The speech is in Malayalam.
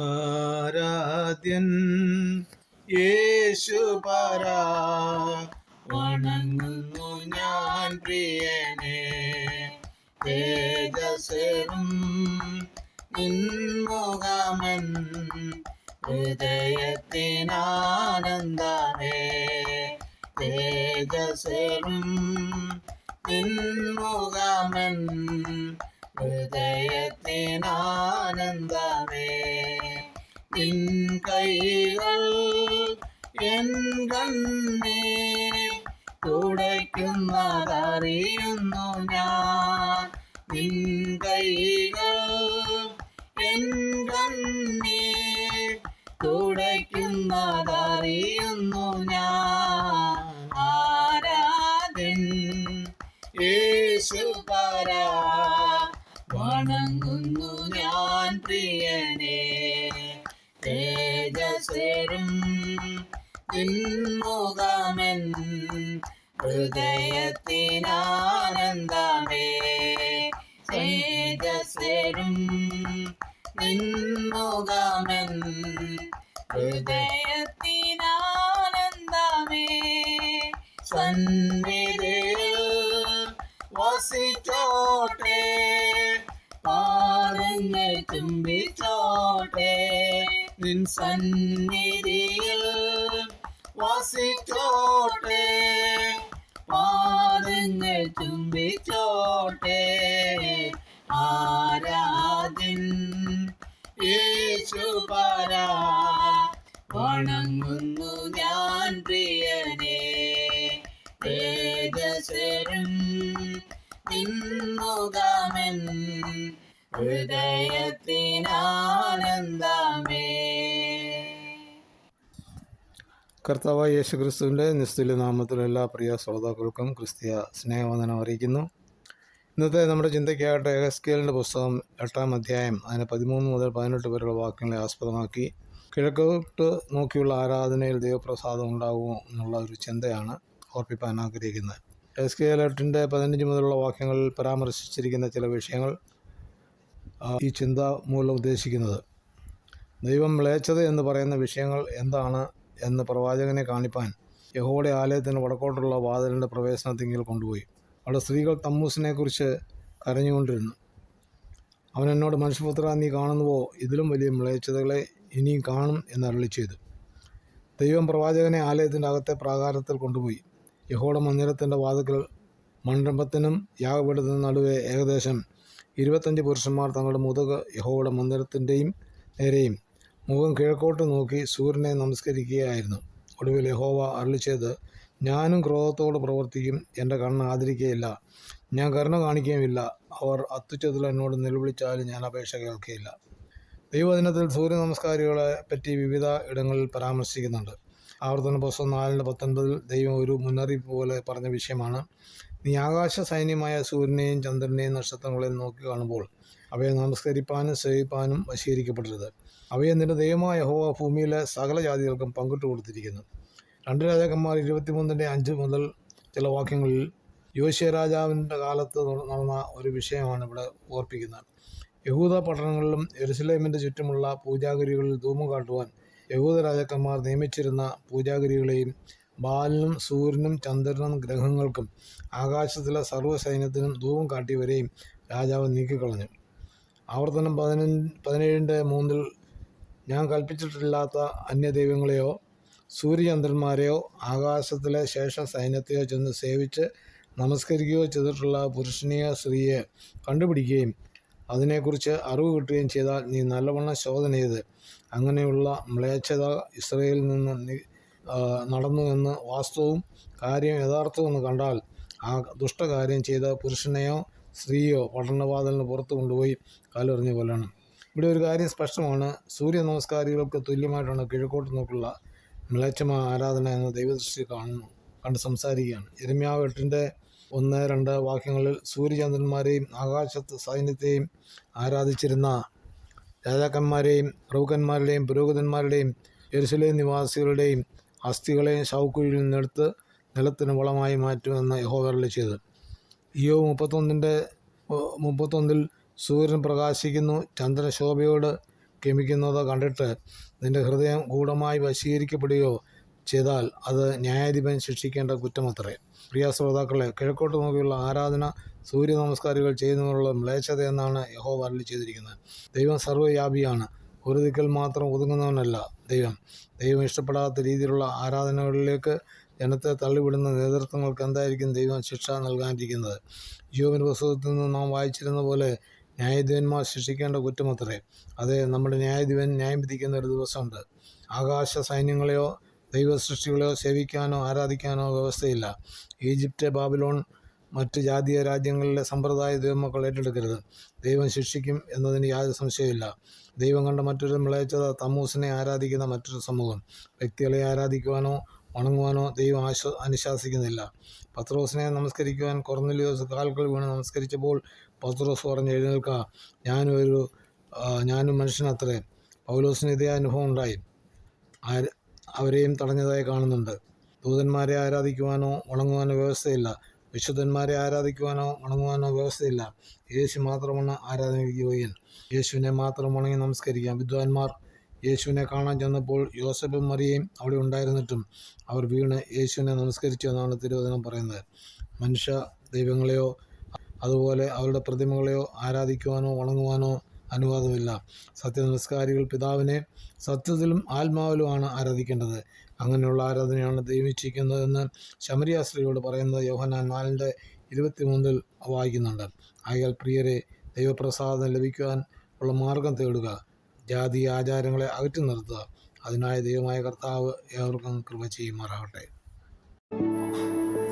ആരാധ്യൻ യേശു പരാ വണങ്ങുന്നു ഞാൻ പ്രിയനെ. തേജസ്സും നിൻമുഖമൻ. ഹൃദയത്തിനാനന്ദമേ. തേജസ്സും നിൻമുഖമൻ. ഹൃദയത്തിനാനന്ദമേ. നിൻ കൈകൾ എൻ തുടയ്ക്കുന്നതറിയുന്നു ഞാൻ. നിൻ കൈകൾ എൻ കണ്ണീർ തുടയ്ക്കുന്നതറിയുന്നു ഞാൻ. ആരാധൻ യേശു പരാ വണങ്ങുന്നു ഞാൻ പ്രിയനെ. തേജസ്വരും നിൻമുഖമെൻ ഹൃദയത്തിനാനന്ദമേ. തേജസ്സേരും നിൻമുഖമെൻ ഹൃദയത്തിനാനന്ദമേ. സന്നിധിയിൽ സന്നിധിയിൽ വസിച്ചോട്ടെ പാദങ്ങൾ ചുംബിച്ചോട്ടെ ആരാധിൻ യേശു പരാ വണങ്ങുന്നു ഞാൻ പ്രിയനെ. തേജസ്വരും നിൻമുഖമൻ ഹൃദയത്തിനാനന്ദമേ കർത്താവായ യേശു ക്രിസ്തുവിന്റെ നിസ്തുല്യ നാമത്തിൽ എല്ലാ പ്രിയ ശ്രോതാക്കൾക്കും ക്രിസ്തീയ സ്നേഹവന്ദനം അറിയിക്കുന്നു. ഇന്നത്തെ നമ്മുടെ ചിന്തയ്ക്കായിട്ട് എഹസ്കേലിന്റെ പുസ്തകം എട്ടാം അധ്യായം അതിന് പതിമൂന്ന് മുതൽ പതിനെട്ട് വരെയുള്ള വാക്യങ്ങളെ ആസ്പദമാക്കി. കിഴക്കോട്ട് നോക്കിയുള്ള ആരാധനയിൽ ദൈവപ്രസാദം ഉണ്ടാകുമോ എന്നുള്ള ഒരു ചിന്തയാണ് ഓർപ്പിപ്പാൻ ആഗ്രഹിക്കുന്നത്. എസ് കെ എൽ എട്ടിന്റെ പതിനഞ്ച് മുതലുള്ള വാക്യങ്ങളിൽ പരാമർശിച്ചിരിക്കുന്ന ചില വിഷയങ്ങൾ ഈ ചിന്ത മൂലം ഉദ്ദേശിക്കുന്നത്. ദൈവം മ്ലേച്ഛത എന്ന് പറയുന്ന വിഷയങ്ങൾ എന്താണ്? എന്ന് പ്രവാചകനെ കാണിപ്പാൻ യഹോയുടെ ആലയത്തിന് വടക്കോട്ടുള്ള വാതിലിന്റെ പ്രവേശനത്തിങ്കിൽ കൊണ്ടുപോയി. അവിടെ സ്ത്രീകൾ തമ്മൂസിനെ കുറിച്ച് കരഞ്ഞുകൊണ്ടിരുന്നു അവൻ എന്നോട് മനുഷ്യപുത്ര നീ കാണുന്നുവോ? ഇതിലും വലിയ മിളയച്ചതകളെ ഇനിയും കാണും എന്ന് അരളി ചെയ്തു. ദൈവം പ്രവാചകനെ ആലയത്തിന്റെ അകത്തെ പ്രാകാരത്തിൽ കൊണ്ടുപോയി. യഹോയുടെ മന്ദിരത്തിന്റെ വാതുക്കൾ മണ്ഡപത്തിനും യാഗപീഠത്തിനും നടുവെ ഏകദേശം ഇരുപത്തഞ്ച് പുരുഷന്മാർ തങ്ങളുടെ മുതുക് യഹോയുടെ മന്ദിരത്തിന്റെയും നേരെയും മുഖം കിഴക്കോട്ട് നോക്കി സൂര്യനെ നമസ്കരിക്കുകയായിരുന്നു. ഒടുവിൽ യഹോവ അരളിച്ചത് ഞാനും ക്രോധത്തോട് പ്രവർത്തിക്കും. എന്റെ കണ്ണ് ആദരിക്കുകയില്ല ഞാൻ കരുണ കാണിക്കുകയുമില്ല. അവർ അത്തുച്ചതിൽ എന്നോട് നിലവിളിച്ചാലും ഞാൻ അപേക്ഷ കേൾക്കുകയില്ല ദൈവദിനത്തിൽ സൂര്യ നമസ്കാരികളെ പറ്റി വിവിധ ഇടങ്ങളിൽ പരാമർശിക്കുന്നുണ്ട്. ആവർത്തന പുസ്തകം നാലിന്റെ പത്തൊൻപതിൽ ദൈവം ഒരു മുന്നറിയിപ്പ് പോലെ പറഞ്ഞ വിഷയമാണ്. നീ ആകാശ സൈന്യമായ സൂര്യനെയും ചന്ദ്രനെയും നക്ഷത്രങ്ങളെയും നോക്കി കാണുമ്പോൾ അവയെ നമസ്കരിപ്പാനും സേവിപ്പാനും വശീകരിക്കപ്പെടരുത്. അവയെ നിന്റെ ദൈവമായ ഹോവ ഭൂമിയിലെ സകല ജാതികൾക്കും പങ്കിട്ട് കൊടുത്തിരിക്കുന്നു. രണ്ട് രാജാക്കന്മാർ ഇരുപത്തിമൂന്നിന്റെ അഞ്ച് മുതൽ ചില വാക്യങ്ങളിൽ യോശിയ രാജാവിന്റെ കാലത്ത് നടന്ന ഒരു വിഷയമാണ് ഇവിടെ ഓർപ്പിക്കുന്നത്. യഹൂദ പട്ടണങ്ങളിലും എരുസലേമിന്റെ ചുറ്റുമുള്ള പൂജാഗിരികളിൽ ധൂമം കാട്ടുവാൻ യഹൂദ രാജാക്കന്മാർ നിയമിച്ചിരുന്ന പൂജാഗിരികളെയും ബാലിനും സൂര്യനും ചന്ദ്രനും ഗ്രഹങ്ങൾക്കും ആകാശത്തിലെ സർവസൈന്യത്തിനും ധൂപം കാട്ടിയവരെയും രാജാവ് നീക്കിക്കളഞ്ഞു. ആവർത്തനം പതിനഞ്ച് പതിനേഴിന്റെ മൂന്നിൽ ഞാൻ കൽപ്പിച്ചിട്ടില്ലാത്ത അന്യദൈവങ്ങളെയോ സൂര്യചന്ദ്രന്മാരെയോ ആകാശത്തിലെ ശേഷ സൈന്യത്തെയോ ചെന്ന് സേവിച്ച് നമസ്കരിക്കുകയോ ചെയ്തിട്ടുള്ള പുരുഷനെയോ സ്ത്രീയെ കണ്ടുപിടിക്കുകയും അതിനെക്കുറിച്ച് അറിവ് കിട്ടുകയും ചെയ്താൽ നീ നല്ലവണ്ണം ശോധന ചെയ്ത് അങ്ങനെയുള്ള മ്ലേച്ഛത ഇസ്രയേലിൽ നിന്ന് നടന്നു എന്ന് വാസ്തവും കാര്യം യഥാർത്ഥവും എന്ന് കണ്ടാൽ ആ ദുഷ്ടകാര്യം ചെയ്ത പുരുഷനെയോ സ്ത്രീയോ പട്ടണവാതിലിന് പുറത്തു കൊണ്ടുപോയി കാലെറിഞ്ഞ് കൊല്ലണം ഇവിടെ ഒരു കാര്യം സ്പഷ്ടമാണ്. സൂര്യ നമസ്കാരികൾക്ക് തുല്യമായിട്ടാണ് കിഴക്കോട്ട് നോക്കുള്ള മ്ലേച്ഛമ ആരാധന എന്ന ദൈവദൃഷ്ടി കാണുന്നു കണ്ട് സംസാരിക്കുകയാണ്. എരുമ്യാവ് എട്ടിന്റെ ഒന്ന് രണ്ട് വാക്യങ്ങളിൽ സൂര്യചന്ദ്രന്മാരെയും ആകാശത്ത് സൈന്യത്തെയും ആരാധിച്ചിരുന്ന രാജാക്കന്മാരെയും പ്രഭുക്കന്മാരുടെയും പുരോഹിതന്മാരുടെയും യെരുസലേം നിവാസികളുടെയും അസ്ഥികളെയും ശവക്കുഴിയിൽ നിന്നെടുത്ത് നിലത്തിന് വളമായി മാറ്റുമെന്ന് യഹോവരളി ചെയ്തു. ഇയോ മുപ്പത്തൊന്നിന്റെ മുപ്പത്തൊന്നിൽ സൂര്യൻ പ്രകാശിക്കുന്നു. ചന്ദ്രശോഭയോട് ഗമിക്കുന്നത് കണ്ടിട്ട് നിന്റെ ഹൃദയം ഗൂഢമായി വശീകരിക്കപ്പെടുകയോ ചെയ്താൽ അത് ന്യായാധിപൻ ശിക്ഷിക്കേണ്ട കുറ്റമത്രേ. പ്രിയ ശ്രോതാക്കളെ കിഴക്കോട്ട് നോക്കിയുള്ള ആരാധന സൂര്യ നമസ്കാരികൾ ചെയ്യുന്നതിനുള്ള മ്ലേച്ഛത എന്നാണ് യഹോ വരളി ചെയ്തിരിക്കുന്നത്. ദൈവം സർവവ്യാപിയാണ്. ഒരു ദിക്കൽ മാത്രം ഒതുങ്ങുന്നവനല്ല ദൈവം. ദൈവം ഇഷ്ടപ്പെടാത്ത രീതിയിലുള്ള ആരാധനകളിലേക്ക് ജനത്തെ തള്ളിവിടുന്ന നേതൃത്വങ്ങൾക്ക് എന്തായിരിക്കും ദൈവം ശിക്ഷ നൽകാനിരിക്കുന്നത്? ജീവൻ പുസ്തകത്തിൽ നിന്ന് നാം വായിച്ചിരുന്ന പോലെ ന്യായാധിപന്മാർ ശിക്ഷിക്കേണ്ട കുറ്റമത്രേ. അത് നമ്മുടെ ന്യായാധിപൻ ന്യായം വിധിക്കുന്ന ഒരു ദിവസമുണ്ട്. ആകാശ സൈന്യങ്ങളെയോ ദൈവ സൃഷ്ടികളെയോ സേവിക്കാനോ ആരാധിക്കാനോ വ്യവസ്ഥയില്ല. ഈജിപ്റ്റ് ബാബിലോൺ മറ്റ് ജാതീയ രാജ്യങ്ങളിലെ സമ്പ്രദായ ദൈവമക്കൾ ഏറ്റെടുക്കരുത്. ദൈവം ശിക്ഷിക്കും എന്നതിന് യാതൊരു സംശയമില്ല ദൈവം കണ്ട മറ്റൊരു മിളയച്ചത് തമ്മൂസിനെ ആരാധിക്കുന്ന മറ്റൊരു സമൂഹം. വ്യക്തികളെ ആരാധിക്കുവാനോ വണങ്ങുവാനോ ദൈവം ആശ്വ അനുശാസിക്കുന്നില്ല. പത്രോസിനെ നമസ്കരിക്കുവാൻ കൊർന്നലിയോസ് കാൽക്കൾ വീണ് നമസ്കരിച്ചപ്പോൾ പത്രോസ് പറഞ്ഞ് എഴുന്നേൽക്കുക. ഞാനും ഒരു ആ, ഞാനും മനുഷ്യനത്രേ. പൗലോസിന് ഇതേ അനുഭവം ഉണ്ടായി. അവരെയും തടഞ്ഞതായി കാണുന്നുണ്ട്. ദൂതന്മാരെ ആരാധിക്കുവാനോ വണങ്ങുവാനോ വ്യവസ്ഥയില്ല. വിശുദ്ധന്മാരെ ആരാധിക്കുവാനോ വണങ്ങുവാനോ വ്യവസ്ഥയില്ല. യേശു മാത്രമാണ് ആരാധനയോഗ്യൻ യോഗ്യൻ യേശുവിനെ മാത്രം വണങ്ങി നമസ്കരിക്കാം. വിദ്വാൻമാർ യേശുവിനെ കാണാൻ ചെന്നപ്പോൾ യോസഫും മറിയയും അവിടെ ഉണ്ടായിരുന്നിട്ടും അവർ വീണ് യേശുവിനെ നമസ്കരിച്ചു എന്നാണ് തിരുവചനം പറയുന്നത്. മനുഷ്യ ദൈവങ്ങളെയോ അതുപോലെ അവരുടെ പ്രതിമകളെയോ ആരാധിക്കുവാനോ വണങ്ങുവാനോ അനുവാദമില്ല. സത്യനമസ്കാരികൾ പിതാവിനെ സത്യത്തിലും ആത്മാവിലുമാണ് ആരാധിക്കേണ്ടത്. അങ്ങനെയുള്ള ആരാധനയാണ് ദൈവിച്ചിരിക്കുന്നതെന്ന് ശമരിയാസ്ത്രീയോട് പറയുന്നത് യോഹനാൻ നാലിന്റെ ഇരുപത്തി മൂന്നിൽ വായിക്കുന്നുണ്ട്. ആയാൽ പ്രിയരെ ദൈവപ്രസാദം ലഭിക്കുവാൻ ഉള്ള മാർഗം തേടുക ജാതി ആചാരങ്ങളെ അകറ്റി നിർത്തുക. അതിനായി ദൈവമായ കർത്താവ് ഏവർക്കും കൃപ ചെയ്യുമാറാകട്ടെ.